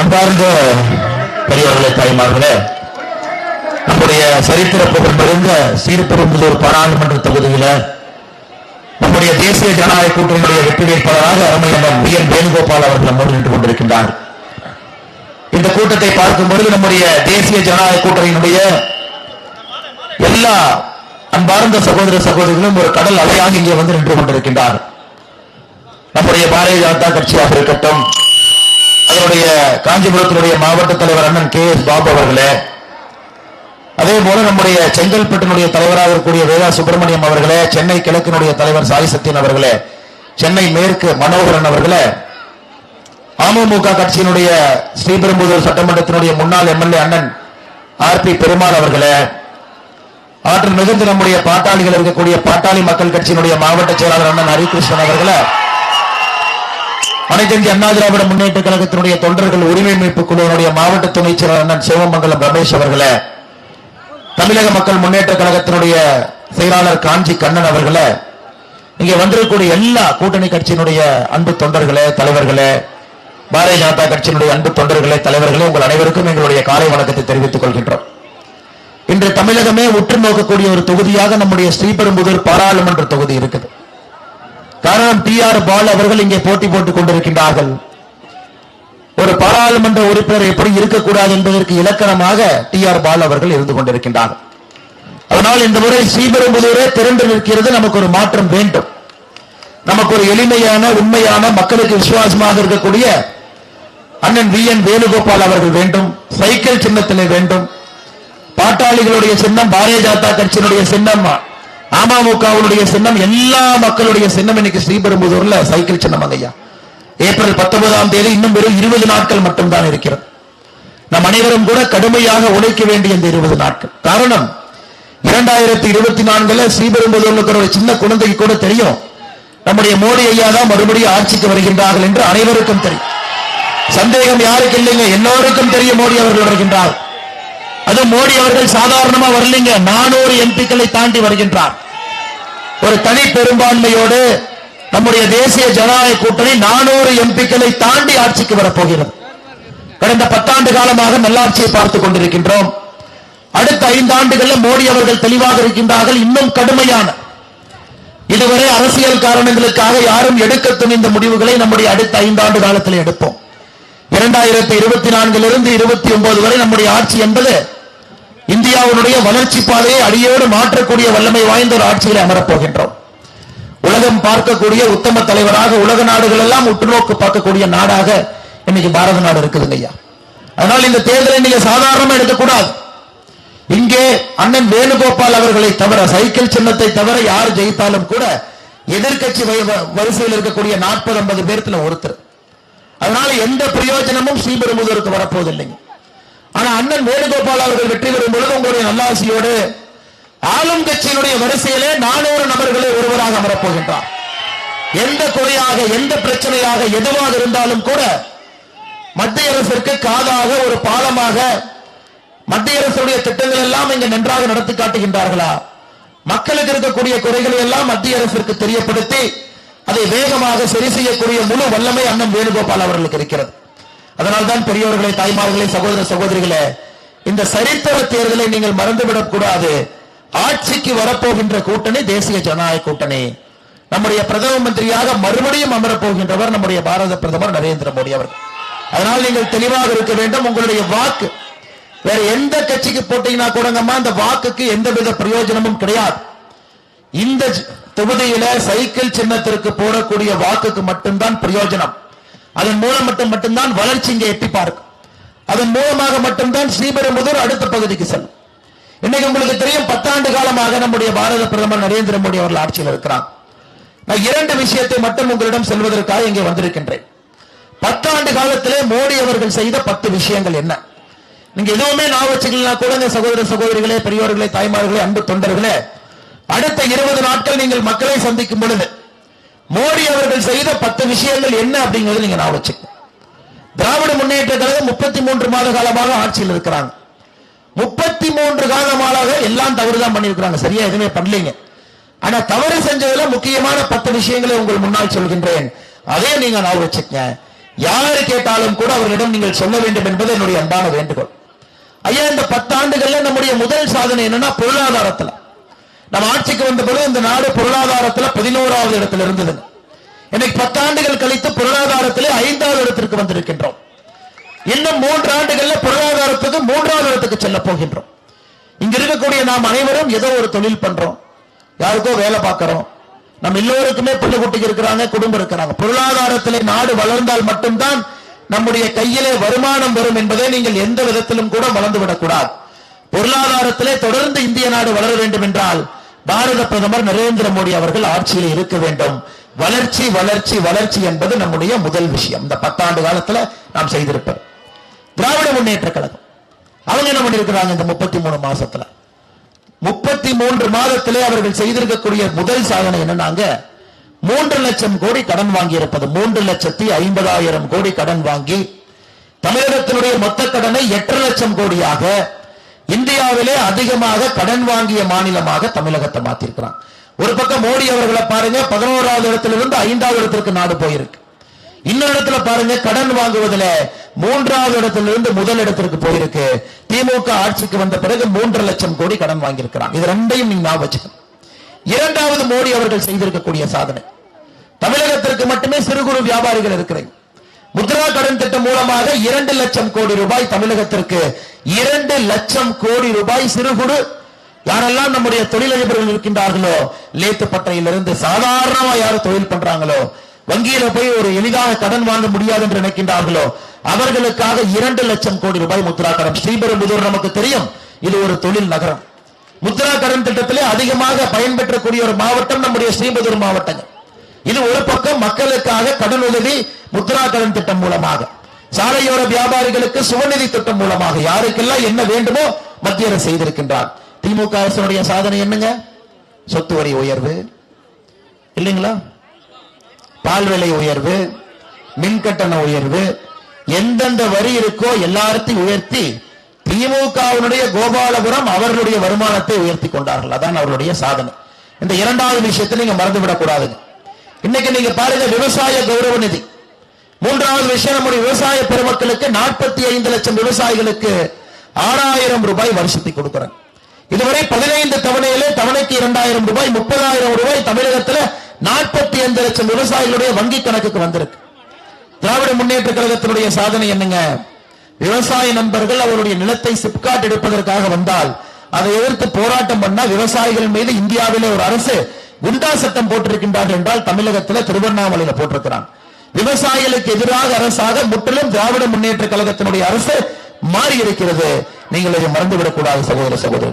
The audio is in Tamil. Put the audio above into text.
அன்பார்ந்த பெரியவர்களே தாய்மார்களே நம்முடைய சரித்திர புகழ் நிறைந்த சீர்பெரும்புதூர் பாராளுமன்ற தொகுதியில நம்முடைய தேசிய ஜனநாயக கூட்டணியுடைய வெற்றி வேட்பாளராக அருமையம்மன் வி. என். வேணுகோபால் அவர்கள் நம்மோடு நின்று கொண்டிருக்கின்றார். இந்த கூட்டத்தை பார்க்கும் பொழுது நம்முடைய தேசிய ஜனநாயக கூட்டணியினுடைய எல்லா அன்பார்ந்த சகோதர சகோதரிகளும் ஒரு கடல் அலையாக இங்கே வந்து நின்று கொண்டிருக்கின்றார். நம்முடைய பாரதிய ஜனதா கட்சியாக இருக்கட்டும் அதனுடைய காஞ்சிபுரத்தினுடைய மாவட்ட தலைவர் அண்ணன் கே எஸ் பாபு அவர்களே அதே போல நம்முடைய செங்கல்பட்டினுடைய தலைவராக இருக்கக்கூடிய வேதா சுப்பிரமணியம் அவர்களே சென்னை கிழக்கினுடைய தலைவர் சாய் சத்யன் அவர்களே சென்னை மேற்கு மனோகரன் அவர்களே அமமுக கட்சியினுடைய ஸ்ரீபெரும்புதூர் சட்டமன்றத்தினுடைய முன்னாள் எம்எல்ஏ அண்ணன் ஆர் பி பெருமாள் அவர்களே ஆற்றல் மிகுந்த நம்முடைய பாட்டாளிகள் இருக்கக்கூடிய பாட்டாளி மக்கள் கட்சியினுடைய மாவட்ட செயலாளர் அண்ணன் ஹரிகிருஷ்ணன் அவர்களை அனைத்து இந்திய அண்ணா திராவிட முன்னேற்ற கழகத்தினுடைய தொண்டர்கள் உரிமை மீட்பு குழுவினுடைய மாவட்ட துணைச் செயலர் அண்ணன் சிவமங்கலம் ரமேஷ் அவர்களே தமிழக மக்கள் முன்னேற்ற கழகத்தினுடைய செயலாளர் காஞ்சி கண்ணன் அவர்களே இங்க வந்திருக்கக்கூடிய எல்லா கூட்டணி கட்சியினுடைய அன்பு தொண்டர்களே தலைவர்களே பாரதிய ஜனதா கட்சியினுடைய அன்பு தொண்டர்களே தலைவர்களே உங்கள் அனைவருக்கும் எங்களுடைய காலை வணக்கத்தை தெரிவித்துக் கொள்கின்றோம். இன்று தமிழகமே உற்று நோக்கக்கூடிய ஒரு தொகுதியாக நம்முடைய ஸ்ரீபெரும்புதூர் பாராளுமன்ற தொகுதி இருக்குது. காரணம் டி ஆர் பால் அவர்கள் இங்கே போட்டி போட்டுக் கொண்டிருக்கின்றார்கள். ஒரு பாராளுமன்ற உறுப்பினர் எப்படி இருக்கக்கூடாது என்பதற்கு இலக்கணமாக டி ஆர் பால் அவர்கள் இருந்து கொண்டிருக்கின்றார்கள். அதனால் இந்த முறை ஸ்ரீபெரும்புதூரே திரண்டு நிற்கிறது. நமக்கு ஒரு மாற்றம் வேண்டும். நமக்கு ஒரு எளிமையான உண்மையான மக்களுக்கு விசுவாசமாக இருக்கக்கூடிய அண்ணன் வி என் வேணுகோபால் அவர்கள் வேண்டும். சைக்கிள் சின்னத்திலே வேண்டும். பாட்டாளிகளுடைய சின்னம் பாரதிய ஜனதா கட்சியினுடைய சின்னம் அமமுகவுடைய சின்னம் எல்லா மக்களுடைய சின்னம் இன்னைக்கு ஸ்ரீபெரும்புதூர்ல சைக்கிள் சின்னம் ஐயா ஏப்ரல் பத்தொன்பதாம் தேதி இன்னும் வெறும் இருபது நாட்கள் மட்டும்தான் இருக்கிறது. நம் அனைவரும் கூட கடுமையாக உழைக்க வேண்டிய இந்த இருபது நாட்கள். காரணம் இரண்டாயிரத்தி இருபத்தி நான்குல ஸ்ரீபெரும்புதூர்ல இருக்கிற ஒரு சின்ன குழந்தைக்கு கூட தெரியும். நம்முடைய மோடி ஐயா தான் மறுபடியும் ஆட்சிக்கு வருகின்றார்கள் என்று அனைவருக்கும் தெரியும். சந்தேகம் யாருக்கு இல்லைங்க எல்லோருக்கும் தெரிய மோடி அவர்கள் வருகின்றார். அது மோடி அவர்கள் சாதாரணமா வரலைங்க நானூறு எம்பிக்களை தாண்டி வருகின்றார். ஒரு தனி பெரும்பான்மையோடு நம்முடைய தேசிய ஜனநாயக கூட்டணி நானூறு எம்பிக்களை தாண்டி ஆட்சிக்கு வரப்போகிறது. கடந்த பத்தாண்டு காலமாக நல்லாட்சியை பார்த்துக் கொண்டிருக்கின்றோம். அடுத்த ஐந்தாண்டுகளில் மோடி அவர்கள் தெளிவாக இருக்கின்றார்கள் இன்னும் கடுமையான. இதுவரை அரசியல் காரணங்களுக்காக யாரும் எடுக்க துணிந்த முடிவுகளை நம்முடைய அடுத்த ஐந்தாண்டு காலத்தில் எடுப்போம். இரண்டாயிரத்தி இருபத்தி நான்கிலிருந்து இருபத்தி ஒன்பது வரை நம்முடைய ஆட்சி என்பது இந்தியாவினுடைய வளர்ச்சி பாதையை அடியோடு மாற்றக்கூடிய வல்லமை வாய்ந்த ஒரு ஆட்சியில் அமரப்போகின்றோம். உலகம் பார்க்கக்கூடிய உத்தம தலைவராக உலக நாடுகள் எல்லாம் உற்றுநோக்கு பார்க்கக்கூடிய நாடாக இன்னைக்கு பாரத நாடு இருக்குதுங்க ஐயா. அதனால் இந்த தேர்தலை நீங்க சாதாரணமா எடுக்கக்கூடாது. இங்கே அண்ணன் வேணுகோபால் அவர்களை தவிர சைக்கிள் சின்னத்தை தவிர யார் ஜெயித்தாலும் கூட எதிர்க்கட்சி வரிசையில் இருக்கக்கூடிய நாற்பது ஐம்பது பேர்த்துல ஒருத்தர். அதனால எந்த பிரயோஜனமும் ஸ்ரீபெரும்புதூருக்கு வரப்போவதில்லைங்க. ஆனா அண்ணன் வேணுகோபால் அவர்கள் வெற்றி பெறும் பொழுது உங்களுடைய அல்லாசியோடு ஆளும் கட்சியினுடைய வரிசையிலே நானூறு நபர்களை ஒருவராக அமரப்போகின்றார். எந்த குறையாக எந்த பிரச்சனையாக எதுவாக இருந்தாலும் கூட மத்திய அரசிற்கு காதாக ஒரு பாலமாக மத்திய அரசுடைய திட்டங்கள் எல்லாம் இங்கு நன்றாக நடத்தி காட்டுகின்றார்களா? மக்களுக்கு இருக்கக்கூடிய குறைகளை எல்லாம் மத்திய அரசிற்கு தெரியப்படுத்தி அதை வேகமாக சரி செய்யக்கூடிய முழு வல்லமை அண்ணன் வேணுகோபால் அவர்களுக்கு இருக்கிறது. அதனால்தான் பெரியவர்களே தாய்மார்களே சகோதர சகோதரிகளே இந்த சரித்திர தேர்தலை நீங்கள் மறந்துவிடக் கூடாது. ஆட்சிக்கு வரப்போகின்ற கூட்டணி தேசிய ஜனநாயக கூட்டணி. நம்முடைய பிரதம மந்திரியாக மறுபடியும் அமரப்போகின்றவர் நம்முடைய பாரத பிரதமர் நரேந்திர மோடி அவர்கள். அதனால் நீங்கள் தெளிவாக இருக்க வேண்டும். உங்களுடைய வாக்கு வேற எந்த கட்சிக்கு போட்டீங்கன்னா கூடங்கம்மா அந்த வாக்குக்கு எந்தவித பிரயோஜனமும் கிடையாது. இந்த தொகுதியில சைக்கிள் சின்னத்திற்கு போடக்கூடிய வாக்குக்கு மட்டும்தான் பிரயோஜனம். அதன் மூலம் மட்டும் மட்டும்தான் வளர்ச்சி இங்கே எட்டி பார்க்கும் அதன் மூலமாக மட்டும்தான் ஸ்ரீபெரும்புதூர் அடுத்த பகுதிக்கு செல்லும். இன்னைக்கு உங்களுக்கு தெரியும் பத்தாண்டு காலமாக நம்முடைய பாரத பிரதமர் நரேந்திர மோடி அவர்கள் ஆட்சியில் இருக்கிறார். நான் இரண்டு விஷயத்தை மட்டும் உங்களிடம் செல்வதற்காக இங்கே வந்திருக்கின்றேன். பத்தாண்டு காலத்திலே மோடி அவர்கள் செய்த பத்து விஷயங்கள் என்ன? நீங்க எதுவுமே நான் வச்சுக்கலாம் கூட சகோதர சகோதரிகளே பெரியோர்களே தாய்மார்களே அன்பு தொண்டர்களே அடுத்த இருபது நாட்கள் நீங்கள் மக்களை சந்திக்கும் பொழுது மோடி அவர்கள் செய்த பத்து விஷயங்கள் என்ன அப்படிங்கிறது நீங்க நான் வச்சுக்கணும் திராவிட முன்னேற்ற கழகம் முப்பத்தி மூன்று மாத காலமாக ஆட்சியில் இருக்கிறாங்க. முப்பத்தி மூன்று காலமாக எல்லாம் தவறுதான் பண்ணியிருக்கிறாங்க. சரியா? எதுவுமே பண்ணலீங்க. ஆனா தவறு செஞ்சதுல முக்கியமான பத்து விஷயங்களை உங்கள் முன்னால் சொல்கின்றேன். அதே நீங்க நான் வச்சுக்கங்க யாரு கேட்டாலும் கூட அவர்களிடம் நீங்கள் சொல்ல வேண்டும் என்பது என்னுடைய அன்பான வேண்டுகோள். ஐயா இந்த பத்தாண்டுகள்ல நம்முடைய முதல் சாதனை என்னன்னா பொருளாதாரத்துல. நம்ம ஆட்சிக்கு வந்த பிறகு இந்த நாடு பொருளாதாரத்துல பதினோராவது இடத்துல இருந்தது. இன்னைக்கு பத்தாண்டுகள் கழித்து பொருளாதாரத்திலே ஐந்தாவது இடத்திற்கு வந்திருக்கின்றோம். இன்னும் மூன்று ஆண்டுகள்ல பொருளாதாரத்துக்கு மூன்றாவது இடத்துக்கு செல்ல போகின்றோம். இங்க இருக்கக்கூடிய நாம் அனைவரும் ஏதோ ஒரு தொழில் பண்றோம். யாருக்கோ வேலை பார்க்கிறோம். நம்ம எல்லோருக்குமே பிள்ளை குட்டிக்கு இருக்கிறாங்க குடும்பம் இருக்கிறாங்க. பொருளாதாரத்திலே நாடு வளர்ந்தால் மட்டும்தான் நம்முடைய கையிலே வருமானம் வரும் என்பதை நீங்கள் எந்த விதத்திலும் கூட வளர்ந்து விடக்கூடாது பொருளாதாரத்திலே தொடர்ந்து இந்திய நாடு வளர வேண்டும் என்றால் பாரத பிரதமர் நரேந்திர மோடி அவர்கள் ஆட்சியில் இருக்க வேண்டும். வளர்ச்சி வளர்ச்சி வளர்ச்சி என்பது நம்முடைய முதல் விஷயம். இந்த பத்தாண்டு காலத்துல நாம் செய்திருப்போம் திராவிட முன்னேற்ற கழகம். அவங்க என்ன பண்ணிருக்கிறாங்க இந்த முப்பத்தி மூணு மாசத்துல? முப்பத்தி மூன்று மாதத்திலே அவர்கள் செய்திருக்கக்கூடிய முதல் சாதனை என்னன்னாங்க? மூன்று லட்சம் கோடி கடன் வாங்கி இருப்பது மூன்று லட்சத்தி ஐம்பதாயிரம் கோடி கடன் வாங்கி தமிழகத்தினுடைய மொத்த கடனை எட்டு லட்சம் கோடியாக இந்தியாவிலே அதிகமாக கடன் வாங்கிய மாநிலமாக தமிழகத்தை மாத்திருக்கிறான். ஒரு பக்கம் மோடி அவர்களை பாருங்க பதினோராவது இடத்திலிருந்து ஐந்தாவது இடத்திற்கு நாடு போயிருக்கு. இன்னொரு இடத்துல பாருங்க கடன் வாங்குவதில் மூன்றாவது இடத்திலிருந்து முதல் இடத்திற்கு போயிருக்கு. திமுக ஆட்சிக்கு வந்த பிறகு மூன்று லட்சம் கோடி கடன் வாங்கியிருக்கிறான். இது ரெண்டையும் நீங்க ஞாபகம் இரண்டாவது மோடி அவர்கள் செய்திருக்கக்கூடிய சாதனை. தமிழகத்திற்கு மட்டுமே சிறு குறு வியாபாரிகள் இருக்கிறேன் முத்ரா கடன் திட்டம் மூலமாக இரண்டு லட்சம் கோடி ரூபாய் தமிழகத்திற்கு இரண்டு லட்சம் கோடி ரூபாய் சிறு குறு யாரெல்லாம் நம்முடைய தொழிலதிபர்கள் இருக்கின்றார்களோ லேத்து பட்டையிலிருந்து சாதாரணமா யாரும் தொழில் பண்றாங்களோ வங்கியில போய் ஒரு எளிதாக கடன் வாங்க முடியாது என்று நினைக்கின்றார்களோ அவர்களுக்காக இரண்டு லட்சம் கோடி ரூபாய் முத்ரா கடன். ஸ்ரீபெரும்புதூர் நமக்கு தெரியும் இது ஒரு தொழில் நகரம். முத்ரா கடன் திட்டத்திலே அதிகமாக பயன்பெற்றக்கூடிய ஒரு மாவட்டம் நம்முடைய ஸ்ரீபெரும்புதூர் மாவட்டங்கள். இது ஒரு பக்கம் மக்களுக்காக கடன் உதவி முத்ரா கடன் திட்டம் மூலமாக. சாலையோர வியாபாரிகளுக்கு சுவநிதி திட்டம் மூலமாக யாருக்கெல்லாம் என்ன வேண்டுமோ மத்திய அரசு செய்திருக்கின்றார். திமுக அரசனுடைய சாதனை என்னங்க? சொத்து வரி உயர்வு. இல்லைங்களா? பால் விலை உயர்வு மின் கட்டண உயர்வு எந்தெந்த வரி இருக்கோ எல்லாத்தையும் உயர்த்தி திமுகவினுடைய கோபாலபுரம் அவர்களுடைய வருமானத்தை உயர்த்தி கொண்டார்கள். அதான் அவர்களுடைய சாதனை. இந்த இரண்டாவது விஷயத்தை நீங்க மறந்துவிடக் கூடாதுங்க இன்னைக்கு நீங்க பாருங்க விவசாய கௌரவ நிதி. மூன்றாவது விஷயம் நம்முடைய விவசாய பெருமக்களுக்கு நாற்பத்தி ஐந்து லட்சம் விவசாயிகளுக்கு ஆறாயிரம் ரூபாய் வருஷத்தை கொடுக்கிறேன். இதுவரை பதினைந்து தவணையிலே தவணைக்கு இரண்டாயிரம் ரூபாய் முப்பதாயிரம் ரூபாய் தமிழகத்துல நாற்பத்தி ஐந்து லட்சம் விவசாயிகளுடைய வங்கி கணக்குக்கு வந்திருக்கு. திராவிட முன்னேற்ற கழகத்தினுடைய சாதனை என்னங்க? விவசாய நண்பர்கள் அவருடைய நிலத்தை சிப்காட் எடுப்பதற்காக வந்தால் அதை எதிர்த்து போராட்டம் பண்ண விவசாயிகள் மீது இந்தியாவிலே ஒரு அரசு குண்டா சட்டம் போட்டிருக்கின்றார்கள் என்றால் தமிழகத்தில் திருவண்ணாமலையில போட்டிருக்கிறான் விவசாயிகளுக்கு எதிராக அரசாக முற்றிலும் திராவிட முன்னேற்ற கழகத்தினுடைய அரசு மாறி இருக்கிறது நீங்கள் இதை மறந்துவிடக் கூடாது சகோதர சகோதரர்